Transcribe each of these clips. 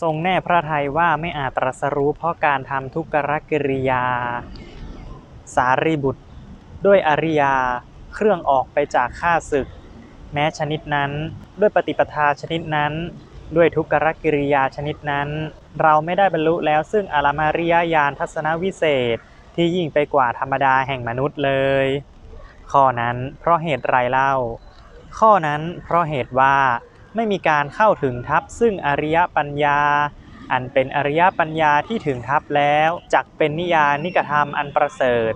ทรงแน่พระทัยว่าไม่อาจตรัสรู้เพราะการทำทุกขกิริยา สารีบุตร ด้วยอริยาเครื่องออกไปจากข้าศึก แม้ชนิดนั้น ด้วยปฏิปทาชนิดนั้น ด้วยทุกขกิริยาชนิดนั้น เราไม่ได้บรรลุแล้วซึ่งอารมาริยญาณทัศนวิเศษที่ยิ่งไปกว่าธรรมดาแห่งมนุษย์เลย ข้อนั้นเพราะเหตุไรเล่า ข้อนั้นเพราะเหตุว่า ไม่มีการเข้าถึงทัพซึ่งอริยปัญญา อันเป็นอริยปัญญาที่ถึงทัพแล้วจักเป็นนิยานิกธรรมอันประเสริฐ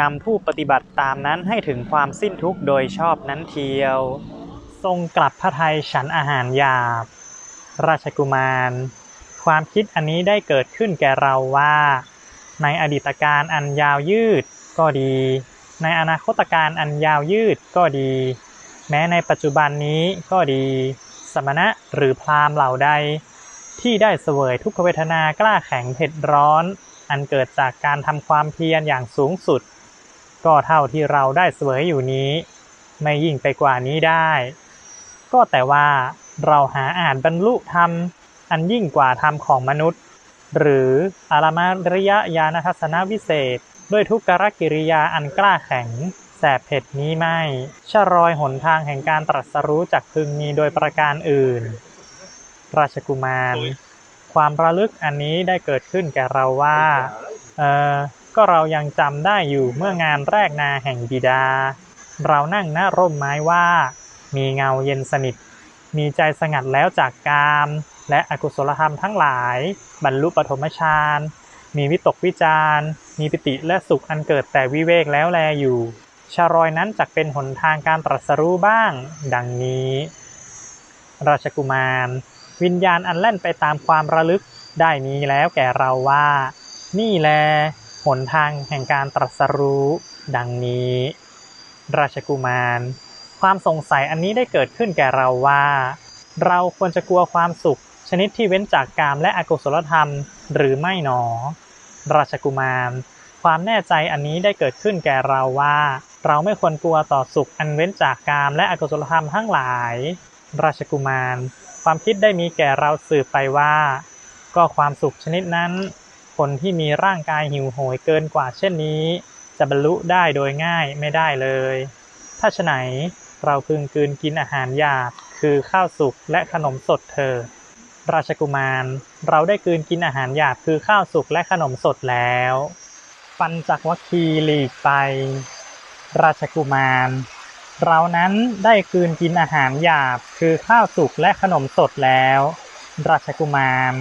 นำผู้ปฏิบัติตามนั้นให้ถึงความสิ้นทุกข์โดยชอบนั้นเทียว ทรงกลับพระทัยฉันอาหารหยาบ ราชกุมาร ความคิดอันนี้ได้เกิดขึ้นแก่เราว่า ในอดีตการอันยาวยืดก็ดี ในอนาคตการอันยาวยืดก็ดี แม้ในปัจจุบันนี้ก็ดี สมณะหรือพราหมณ์เหล่าใด ที่ได้เสวยทุกขเวทนากล้าแข็งเผ็ดร้อน อันเกิดจากการทำความเพียรอย่างสูงสุด ก็เท่าที่เราได้เสวยอยู่นี้ ไม่ยิ่งไปกว่านี้ได้ ก็แต่ว่าเราหาอ่านบรรลุธรรม อันยิ่งกว่าธรรมของมนุษย์ หรืออารมาริยญาณทัศนวิเศษ ด้วยทุกขกิริยาอันกล้าแข็ง แสบเผ็ดนี้ไม่ชะรอยหนทางแห่งการตรัสรู้จากพึงมีโดยประการอื่น ราชกุมาร ความระลึกอันนี้ได้เกิดขึ้นแก่เราว่า เออก็เรายังจำได้อยู่เมื่องานแรกนาแห่งบิดา เรานั่งหน้าร่มไม้ว่า มีเงาเย็นสนิท มีใจสงัดแล้วจากกาม และอกุศลธรรมทั้งหลาย บรรลุปฐมฌานมีวิตกวิจารณ์มีปิติและสุขอันเกิดแต่วิเวกแล้วแลอยู่ ชารอยนั้นจักเป็นหนทางการตรัสรู้บ้าง ดังนี้ ราชกุมาร วิญญาณอันแล่นไปตามความระลึกได้มีแล้วแก่เราว่า นี่แลหนทางแห่งการตรัสรู้ ดังนี้ ราชกุมาร ความสงสัยอันนี้ได้เกิดขึ้นแก่เราว่า เราควรจะกลัวความสุข ชนิดที่เว้นจากกามและอกุศลธรรม หรือไม่หนอ ราชกุมาร ความแน่ใจอันนี้ได้เกิดขึ้นแก่เราว่า เราไม่ควรกลัวต่อสุขอันเว้นจากกามและอกุศลธรรมทั้งหลาย ราชกุมาร ความคิดได้มีแก่เราสืบไปว่า ก็ความสุขชนิดนั้น คนที่มีร่างกายหิวโหยเกินกว่าเช่นนี้ จะบรรลุได้โดยง่ายไม่ได้เลย ถ้าฉไหนเราพึงกืนกินอาหารหยาบคือข้าวสุกและขนมสดเถิดราชกุมาร เราได้กืนกินอาหารหยาบคือข้าวสุกและขนมสดแล้ว ปัญจวัคคีหลีกไป ราชกุมาร เรานั้นได้กืนกินอาหารหยาบคือข้าวสุกและขนมสดแล้ว ราชกุมาร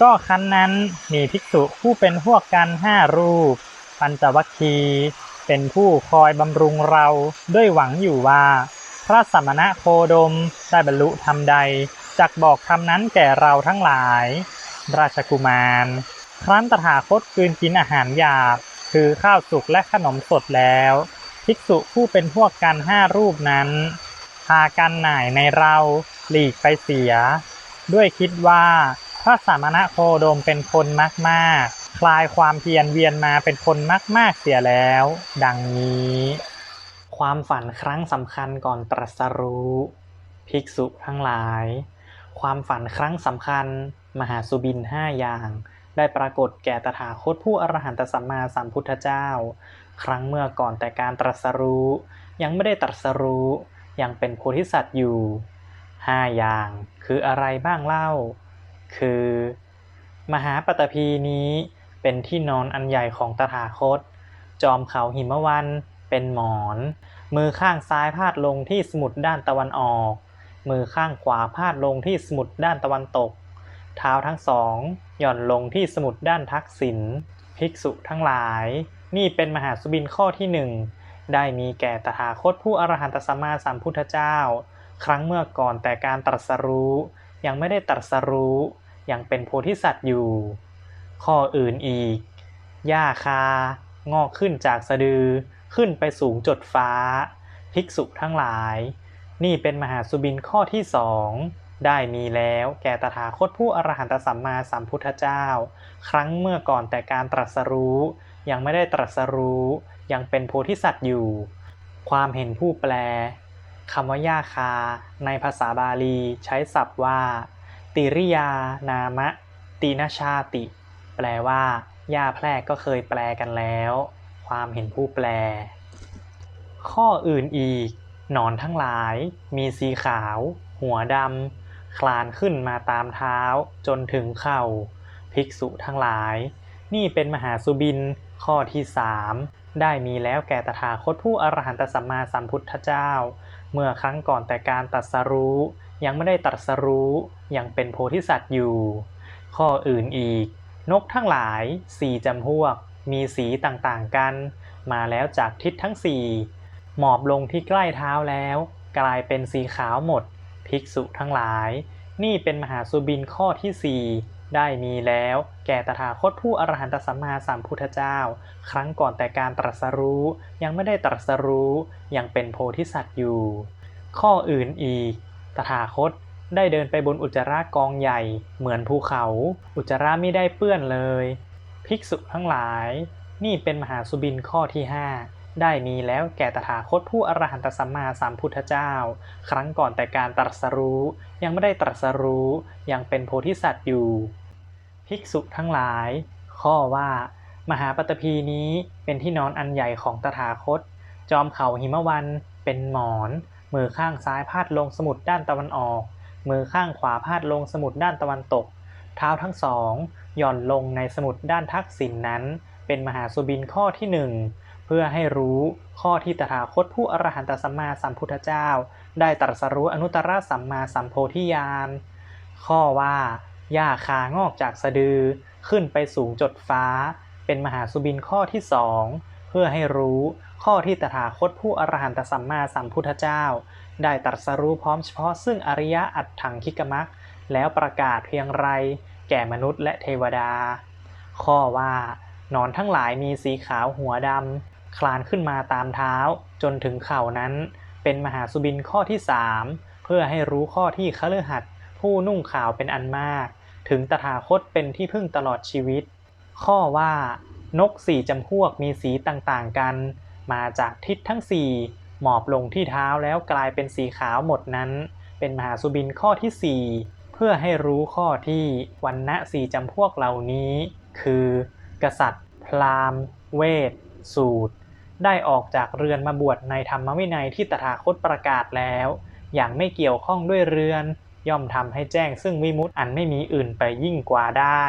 ก็ครั้นนั้นมีภิกษุผู้เป็นพวกกันห้ารูป ปัญจวัคคีเป็นผู้คอยบำรุงเราด้วยหวังอยู่ว่า พระสมณะโคดมได้บรรลุธรรมใดจักบอกคำนั้นแก่เราทั้งหลาย ราชกุมาร ครั้นตถาคตกืนกินอาหารหยาบ คือข้าวสุกและขนมสดแล้ว ภิกษุผู้เป็นพวกกันห้ารูปนั้น พากันหน่ายในเราหลีกไปเสีย ด้วยคิดว่า พระสามณะโคดมเป็นคนมากมากๆคลายความเพียรเวียนมาเป็นคนมากมาก ๆเสียแล้ว ดังนี้ ความฝันครั้งสำคัญก่อนตรัสรู้ภิกษุทั้งหลาย ความฝันครั้งสำคัญ มหาสุบินห้าอย่าง ได้ปรากฏแก่ตถาคตผู้อรหันตสัมมาสัมพุทธเจ้า ครั้งเมื่อก่อนแต่การตรัสรู้ ยังไม่ได้ตรัสรู้ ยังเป็นโพธิสัตว์อยู่ห้าอย่างคืออะไรบ้างเล่า คือ มหาปตพีนี้เป็นที่นอนอันใหญ่ของตถาคต จอมเขาหิมวันเป็นหมอน มือข้างซ้ายพาดลงที่สมุดด้านตะวันออก มือข้างขวาพาดลงที่สมุดด้านตะวันตก เท้าทั้งสอง หย่อนลงที่สมุดด้านทักษิณภิกษุทั้งหลาย นี่เป็นมหาสุบินข้อที่หนึ่งได้มีแก่ตถาคตผู้อรหันตสัมมาสัมพุทธเจ้า ครั้งเมื่อก่อนแต่การตรัสรู้ ยังไม่ได้ตรัสรู้ ยังเป็นโพธิสัตว์อยู่ ข้ออื่นอีกหญ้าคางอกขึ้นจากสะดือขึ้นไปสูงจดฟ้า ภิกษุทั้งหลาย นี่เป็นมหาสุบินข้อที่สองได้มีแล้วแก่ตถาคตผู้อรหันตสัมมาสัมพุทธเจ้า ครั้งเมื่อก่อนแต่การตรัสรู้ ยังไม่ได้ตรัสรู้ ยังเป็นโพธิสัตว์อยู่ ความเห็นผู้แปลคำว่าหญ้าคา ในภาษาบาลีใช้ศัพท์ว่า ติริยานามะ ตีนชาติ แปลว่าย่าแพรกก็เคยแปลกันแล้ว ความเห็นผู้แปล ข้ออื่นอีก หนอนทั้งหลาย มีสีขาว หัวดำคลานขึ้นมาตามเท้าจนถึงเข่า ภิกษุทั้งหลาย นี่เป็นมหาสุบิน ข้อที่สามได้มีแล้วแก่ตถาคตผู้อรหันตสัมมาสัมพุทธเจ้า เมื่อครั้งก่อนแต่การตรัสรู้ ยังไม่ได้ตรัสรู้ ยังเป็นโพธิสัตว์อยู่ ข้ออื่นอีก นกทั้งหลายสี่จำพวก มีสีต่างๆกัน มาแล้วจากทิศทั้งสี่หมอบลงที่ใกล้เท้าแล้ว กลายเป็นสีขาวหมด ภิกษุทั้งหลาย นี่เป็นมหาสุบินข้อที่สี่ ได้มีแล้ว แก่ตถาคตผู้อรหันตสัมมาสัมพุทธเจ้า ครั้งก่อนแต่การตรัสรู้ ยังไม่ได้ตรัสรู้ ยังเป็นโพธิสัตว์อยู่ ข้ออื่นอีก ตถาคตได้เดินไปบนอุจจาระกองใหญ่ เหมือนภูเขา อุจจาระไม่ได้เปื้อนเลย ภิกษุทั้งหลาย นี่เป็นมหาสุบินข้อที่ห้าได้มีแล้วแก่ตถาคตผู้อรหันตสัมมาสัมพุทธเจ้า ครั้งก่อนแต่การตรัสรู้ ยังไม่ได้ตรัสรู้ ยังเป็นโพธิสัตว์อยู่ ภิกษุทั้งหลาย ข้อว่า มหาปฐพีนี้เป็นที่นอนอันใหญ่ของตถาคต จอมเขาหิมวันเป็นหมอน มือข้างซ้ายพาดลงสมุดด้านตะวันออก มือข้างขวาพาดลงสมุดด้านตะวันตก เท้าทั้งสองหย่อนลงในสมุดด้านทักษิณนนั้น เป็นมหาสุบินข้อที่หนึ่งเพื่อให้รู้ข้อที่ตถาคตผู้อรหันตสัมมาสัมพุทธเจ้า ได้ตรัสรู้อนุตตรสัมมาสัมโพธิญาณข้อว่า หญ้าคางอกจากสะดือ ขึ้นไปสูงจดฟ้า เป็นมหาสุบินข้อที่สองเพื่อให้รู้ข้อที่ตถาคตผู้อรหันตสัมมาสัมพุทธเจ้า ได้ตรัสรู้พร้อมเฉพาะซึ่งอริยะอัตถังคิกมักแล้วประกาศเพียงไร แก่มนุษย์และเทวดา ข้อว่านอนทั้งหลายมีสีขาวหัวดำคลานขึ้นมาตามเท้า จนถึงเข่านั้น เป็นมหาสุบินข้อที่สามเพื่อให้รู้ข้อที่คฤหัสถ์ผู้นุ่งขาวเป็นอันมาก ถึงตถาคตเป็นที่พึ่งตลอดชีวิต ข้อว่านกสี่จำพวกมีสีต่างๆกัน มาจากทิศทั้งสี่หมอบลงที่เท้าแล้วกลายเป็นสีขาวหมดนั้น เป็นมหาสุบินข้อที่สี่เพื่อให้รู้ข้อที่วันณะสี่จำพวกเหล่านี้ คือ กษัตริย์ พราหมณ์ เวท สูตร ได้ออกจากเรือนมาบวชในธรรมวินัยที่ตถาคตประกาศแล้ว อย่างไม่เกี่ยวข้องด้วยเรือน ย่อมทำให้แจ้งซึ่งวิมุตติอันไม่มีอื่นไปยิ่งกว่าได้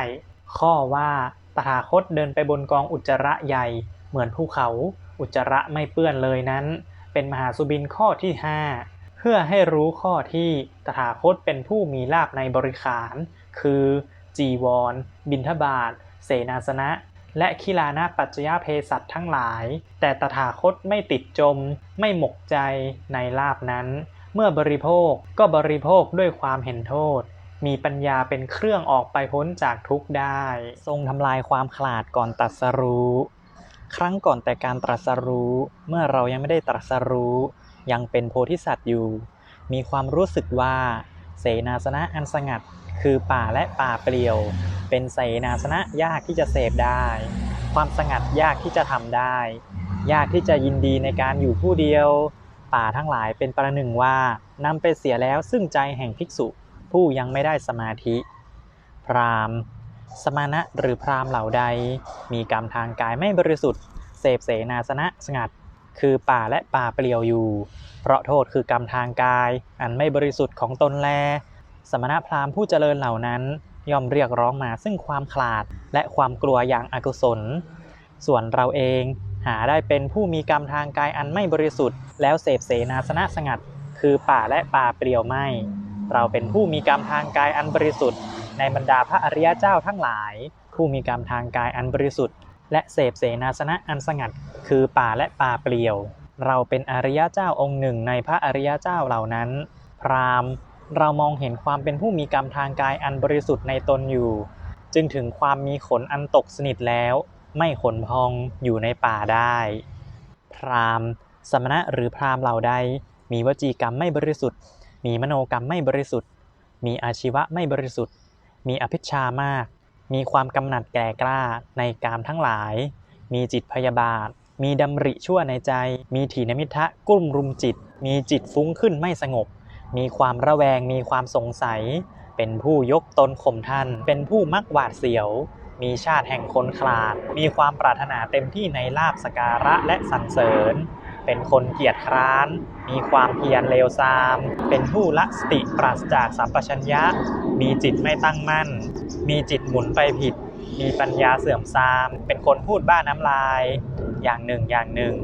ข้อว่าตถาคตเดินไปบนกองอุจจระใหญ่ เหมือนภูเขาอุจจระไม่เปื้อนเลยนั้น เป็นมหาสุบินข้อที่ห้าเพื่อให้รู้ข้อที่ตถาคตเป็นผู้มีลาภในบริขาร คือ จีวร บิณฑบาตเสนาสนะ และคิลานะปัจจยเพสัตทั้งหลาย แต่ตถาคตไม่ติดจม ไม่หมกใจในลาบนั้น เมื่อบริโภคก็บริโภคด้วยความเห็นโทษ มีปัญญาเป็นเครื่องออกไปพ้นจากทุกข์ได้ ทรงทำลายความขลาดก่อนตรัสรู้ ครั้งก่อนแต่การตรัสรู้ เมื่อเรายังไม่ได้ตรัสรู้ ยังเป็นโพธิสัตว์อยู่ มีความรู้สึกว่า เสนาสนะอันสงัด คือป่าและป่าเปลี่ยว เป็นเสนาสนะยากที่จะเสพได้ ความสงัดยากที่จะทำได้ ยากที่จะยินดีในการอยู่ผู้เดียว ป่าทั้งหลายเป็นประหนึ่งว่านำไปเสียแล้วซึ่งใจแห่งภิกษุผู้ยังไม่ได้สมาธิ พรามสมณะหรือพรามเหล่าใด มีกรรมทางกายไม่บริสุทธิ์ เสพเสนาสนะสงัด คือป่าและป่าเปลี่ยวอยู่ เพราะโทษคือกรรมทางกาย อันไม่บริสุทธิ์ของตนแล สมณะพราหมณ์ผู้เจริญเหล่านั้นย่อมเรียกร้องมาซึ่งความขลาดและความกลัวอย่างอกุศล ส่วนเราเอง หาได้เป็นผู้มีกรรมทางกายอันไม่บริสุทธิ์ แล้วเสพเสนาสนะสงัด คือป่าและป่าเปลี่ยวไม่ เราเป็นผู้มีกรรมทางกายอันบริสุทธิ์ ในบรรดาพระอริยเจ้าทั้งหลาย ผู้มีกรรมทางกายอันบริสุทธิ์ และเสพเสนาสนะอันสงัด คือป่าและป่าเปลี่ยว เราเป็นอริยเจ้าองค์หนึ่งในพระอริยเจ้าเหล่านั้น พราหมณ์ เรามองเห็นความเป็นผู้มีกรรมทางกายอันบริสุทธิ์ในตนอยู่ จึงถึงความมีขนอันตกสนิทแล้ว ไม่ขนพองอยู่ในป่าได้ พรามสมณะหรือพรามเหล่าใด มีวจีกรรมไม่บริสุทธิ์ มีมโนกรรมไม่บริสุทธิ์ มีอาชีวะไม่บริสุทธิ์ มีอภิชามาก มีความกำหนัดแก่กล้าในกามทั้งหลาย มีจิตพยาบาท มีดำริชั่วในใจ มีถีนมิทะกลุ่มรุมจิต มีจิตฟุ้งขึ้นไม่สงบ มีความระแวง มีความสงสัย เป็นผู้ยกตนข่มท่าน เป็นผู้มักหวาดเสียว มีชาติแห่งคนคลาด มีความปรารถนาเต็มที่ในลาบสการะและสรรเสริญ เป็นคนเกียจคร้าน มีความเพียรเลวทราม เป็นผู้ละสติปราศจากสัมปชัญญะ มีจิตไม่ตั้งมั่น มีจิตหมุนไปผิด มีปัญญาเสื่อมทราม เป็นคนพูดบ้าน้ำลาย อย่างหนึ่งอย่างหนึ่ง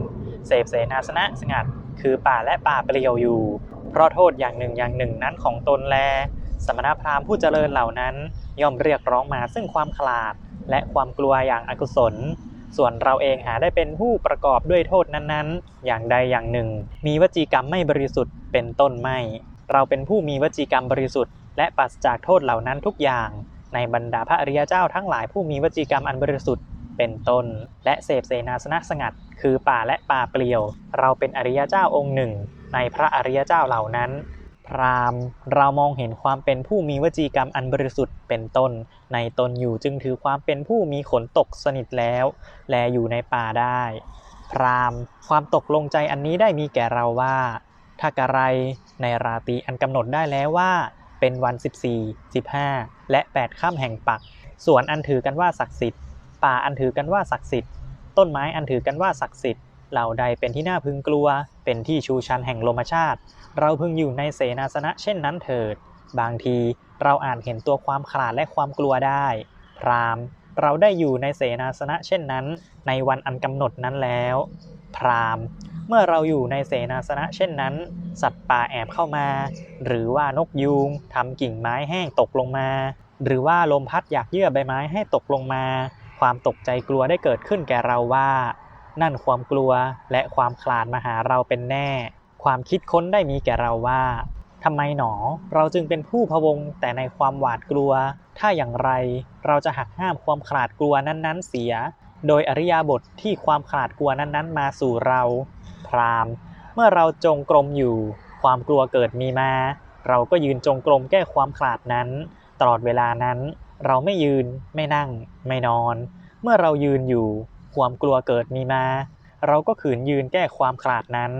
เสพเสนาสนะสงัด คือป่าและป่าเปลี่ยวอยู่ เพราะโทษอย่างหนึ่งอย่างหนึ่งนั้นของตนแล สมณพราหมณ์ผู้เจริญเหล่านั้น ย่อมเรียกร้องมาซึ่งความขลาด และความกลัวอย่างอกุศล ส่วนเราเองหาได้เป็นผู้ประกอบด้วยโทษนั้นๆ อย่างใดอย่างหนึ่ง มีวจีกรรมไม่บริสุทธิ์เป็นต้นไม่ เราเป็นผู้มีวจีกรรมบริสุทธิ์และปราศจากโทษเหล่านั้นทุกอย่าง ในบรรดาพระอริยเจ้าทั้งหลายผู้มีวจีกรรมอันบริสุทธิ์เป็นต้น และเสพเสนาสนะสงัด คือป่าและป่าเปลี่ยว เราเป็นอริยเจ้าองค์หนึ่ง ในพระอริยเจ้าเหล่านั้น พราหมณ์ เรามองเห็นความเป็นผู้มีวจีกรรมอันบริสุทธิ์เป็นต้น ในตนอยู่จึงถือความเป็นผู้มีขนตกสนิทแล้ว แลอยู่ในป่าได้ พราหมณ์ ความตกลงใจอันนี้ได้มีแก่เราว่าถ้ากะไรในราตรีอันกำหนดได้แล้วว่า เป็นวัน 14 15 และ 8ค่ำแห่งปัก ส่วนอันถือกันว่าศักดิ์สิทธิ์ ป่าอันถือกันว่าศักดิ์สิทธิ์ ต้นไม้อันถือกันว่าศักดิ์สิทธิ์ เหล่าใดเป็นที่น่าพึงกลัว เป็นที่ชูชันแห่งลมชาติ เราพึงอยู่ในเสนาสนะเช่นนั้นเถิด บางทีเราอ่านเห็นตัวความขลาดและความกลัวได้ พราหม์เราได้อยู่ในเสนาสนะเช่นนั้น ในวันอันกำหนดนั้นแล้ว พราหม์เมื่อเราอยู่ในเสนาสนะเช่นนั้น สัตว์ป่าแอบเข้ามา หรือว่านกยูงทำกิ่งไม้แห้งตกลงมา หรือว่าลมพัดอยากเยื่อใบไม้ให้ตกลงมา ความตกใจกลัวได้เกิดขึ้นแก่เราว่า นั่นความกลัวและความคลาดมาหาเราเป็นแน่ ความคิดค้นได้มีแก่เราว่าทำไมหนอ เราจึงเป็นผู้พะวงแต่ในความหวาดกลัว ถ้าอย่างไรเราจะหักห้ามความขลาดกลัวนั้นๆเสีย โดยอริยาบทที่ความขลาดกลัวนั้นๆ มาสู่เรา พรามเมื่อเราจงกรมอยู่ ความกลัวเกิดมีมา เราก็ยืนจงกรมแก้ความขลาดนั้น ตลอดเวลานั้น เราไม่ยืน ไม่นั่ง ไม่นอน เมื่อเรายืนอยู่ ความกลัวเกิดมีมา เราก็ขืนยืนแก้ความขลาดนั้น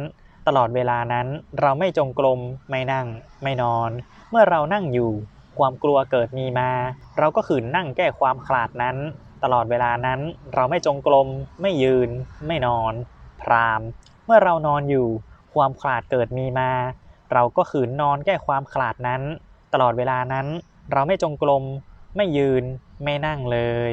ตลอดเวลานั้นเราไม่จงกรมไม่นั่ง ไม่นอน เมื่อเรานั่งอยู่ ความกลัวเกิดมีมา เราก็ขืนนั่งแก้ความขลาดนั้น ตลอดเวลานั้นเราไม่จงกรมไม่ยืน ไม่นอน พรามเมื่อเรานอนอยู่ ความขลาดเกิดมีมา เราก็ขืนนอนแก้ความขลาดนั้น ตลอดเวลานั้น เราไม่จงกรมไม่ยืน ไม่นั่งเลย